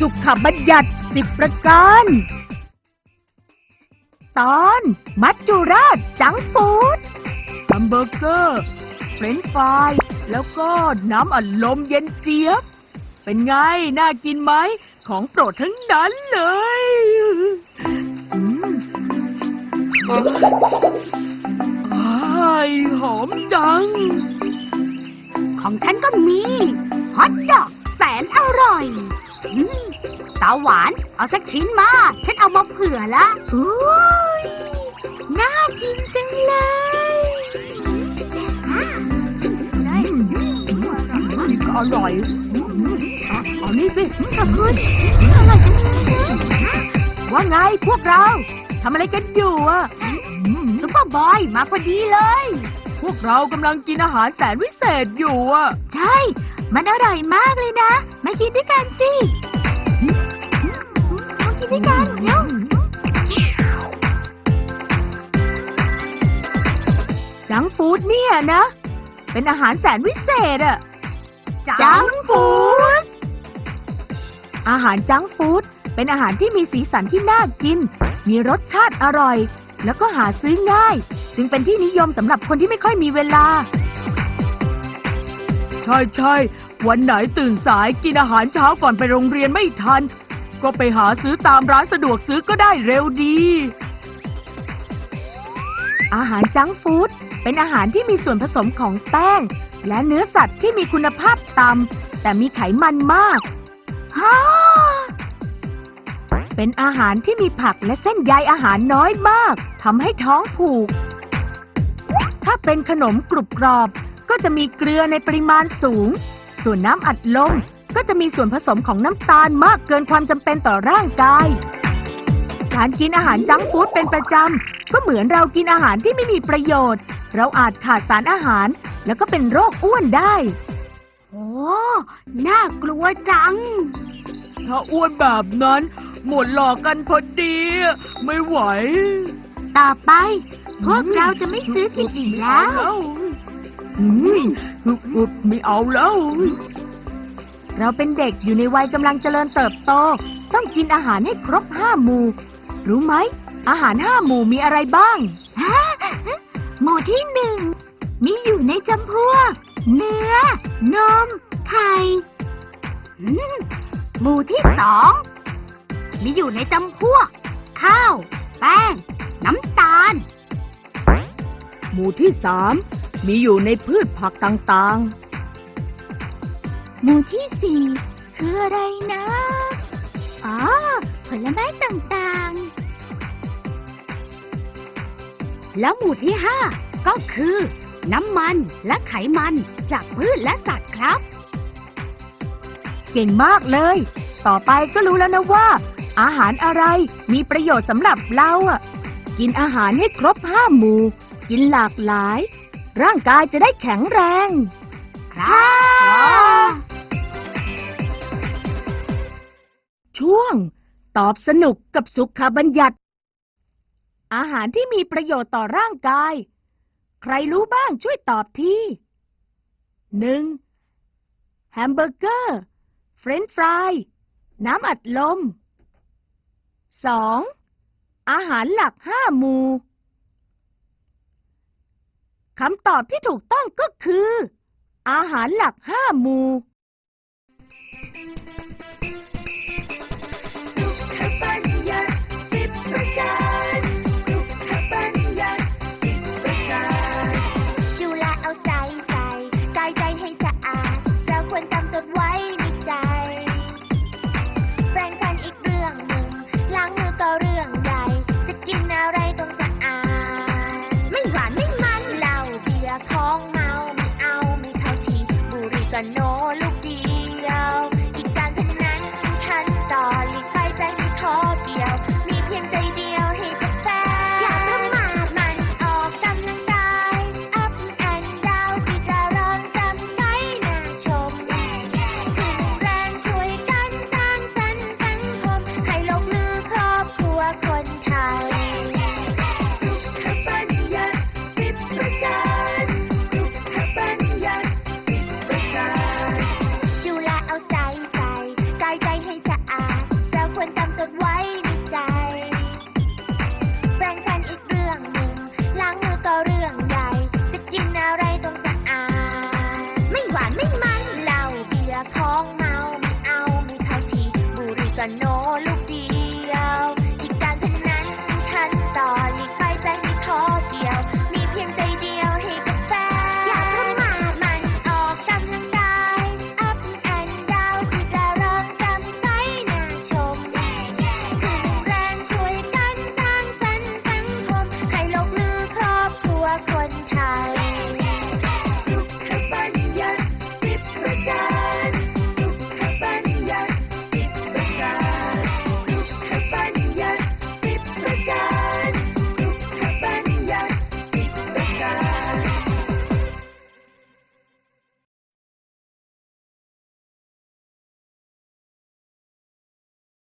สุขบัญญัติสิบประการ ตอน มัจจุราชจังฟูดแฮมเบอร์เกอร์ เฟรนฟราย แล้วก็น้ำอัดลมเย็นเจี๊ยบ เป็นไง น่ากินไหม ของโปรดทั้งนั้นเลยอืมอ้ายหอมจัง ของฉันก็มีาวหวาน เอาสักชิ้นมา ฉันเอามาเผื่อละอุ้ยน่ากินจังเลยอะชิมเลยนี่ก็อร่อยอืมอะเอานี่สิขอบคุณอร่อยจังเลยว่าไงพวกเราทำอะไรกันอยู่อะอืมซุปเปอร์บอยมาพอดีเลย พวกเรากำลังกินอาหารแสนวิเศษอยู่อะ ใช่ มันอร่อยมากเลยนะ มากินด้วยกันสิมา กินด้วยกันเร็วจังฟู้ดเนี่ยนะ เป็นอาหารแสนวิเศษอะจังฟูดอาหารจังฟู้ดเป็นอาหารที่มีสีสันที่น่ากิน มีรสชาติอร่อย แล้วก็หาซื้อง่าย จึงเป็นที่นิยมสำหรับคนที่ไม่ค่อยมีเวลา ใช่ใช่วันไหนตื่นสายกินอาหารเช้าก่อนไปโรงเรียนไม่ทัน ก็ไปหาซื้อตามร้านสะดวกซื้อก็ได้เร็วดี อาหารจังฟู้ดเป็นอาหารที่มีส่วนผสมของแป้ง และเนื้อสัตว์ที่มีคุณภาพต่ำแต่มีไขมันมากฮเป็นอาหารที่มีผักและเส้นใยอาหารน้อยมากทำให้ท้องผูก ถ้าเป็นขนมกรุบกรอบ ก็จะมีเกลือในปริมาณสูง ส่วนน้ำอัดลม ก็จะมีส่วนผสมของน้ำตาลมากเกินความจำเป็นต่อร่างกาย การกินอาหารจังก์ฟู้ดเป็นประจำ ก็เหมือนเรากินอาหารที่ไม่มีประโยชน์ เราอาจขาดสารอาหาร แล้วก็เป็นโรคอ้วนได้ โอ้ น่ากลัวจัง ถ้าอ้วนแบบนั้น หมดหลอกกันพอดี ไม่ไหว ต่อไป พวกเราจะไม่ซื้อกินอีกแล้ว อืมอึบอึบไม่เอาแล้ว เราเป็นเด็กอยู่ในวัยกำลังเจริญเติบโต ต้องกินอาหารให้ครบห้าหมู่ รู้ไหม อาหารห้าหมู่มีอะไรบ้าง หมู่ที่หนึ่งมีอยู่ในจำพวก เนื้อ นม ไข่อืมหมู่ที่สองมีอยู่ในจำพวก ข้าว แป้ง น้ำตาล หมู่ที่สามมีอยู่ในพืชผักต่าง หมู่ที่สี่คืออะไรนะ อ๋อ ผลไม้ต่างๆ แล้วหมู่ที่ห้าก็คือ น้ำมันและไขมันจากพืชและสัตว์ครับๆเก่งมากเลย ต่อไปก็รู้แล้วนะว่า อาหารอะไรมีประโยชน์สำหรับเราอะ กินอาหารให้ครบห้าหมู่ กินหลากหลาย ร่างกายจะได้แข็งแรง ครับ ช่วง ตอบสนุกกับสุขบัญญัติ อาหารที่มีประโยชน์ต่อร่างกาย ใครรู้บ้างช่วยตอบทีหนึ่งแฮมเบอร์เกอร์ เฟรนช์ฟราย น้ำอัดลมสองอาหารหลักห้าหมู่คำตอบที่ถูกต้องก็คือ อาหารหลักห้าหมู่